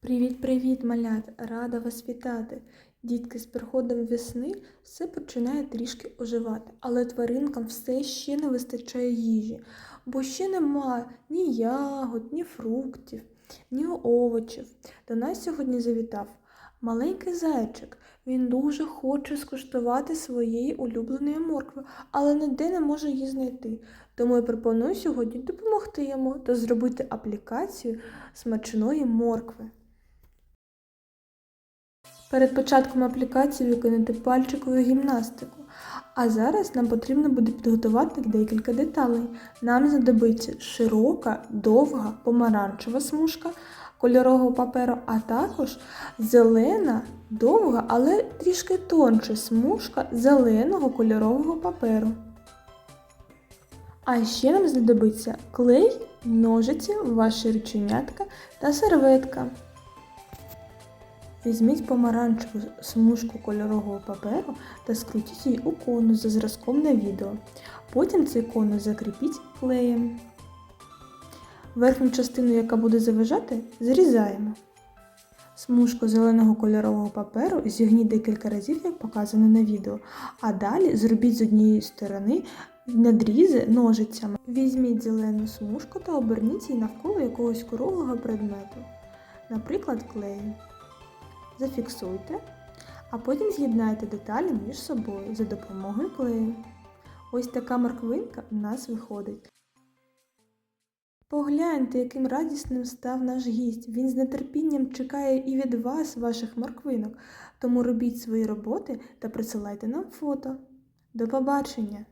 Привіт-привіт, малят! Рада вас вітати! Дітки, з приходом весни все починає трішки оживати, але тваринкам все ще не вистачає їжі, бо ще нема ні ягод, ні фруктів, ні овочів. До нас сьогодні завітав маленький зайчик. Він дуже хоче скуштувати своєї улюбленої моркви, але ніде не може її знайти. Тому я пропоную сьогодні допомогти йому та зробити аплікацію смачної моркви. Перед початком аплікації виконати пальчикову гімнастику. А зараз нам потрібно буде підготувати декілька деталей. Нам знадобиться широка, довга, помаранчева смужка кольорового паперу, а також зелена, довга, але трішки тонша смужка зеленого кольорового паперу. А ще нам знадобиться клей, ножиці, ваші рученятка та серветка. Візьміть помаранчеву смужку кольорового паперу та скрутіть її у конус за зразком на відео. Потім цей конус закріпіть клеєм. Верхню частину, яка буде заважати, зрізаємо. Смужку зеленого кольорового паперу зігніть декілька разів, як показано на відео, а далі зробіть з однієї сторони надрізи ножицями. Візьміть зелену смужку та оберніть її навколо якогось круглого предмету, наприклад, клею зафіксуйте, а потім з'єднайте деталі між собою за допомогою клею. Ось така морквинка в нас виходить. Погляньте, яким радісним став наш гість. Він з нетерпінням чекає і від вас, ваших морквинок. Тому робіть свої роботи та присилайте нам фото. До побачення!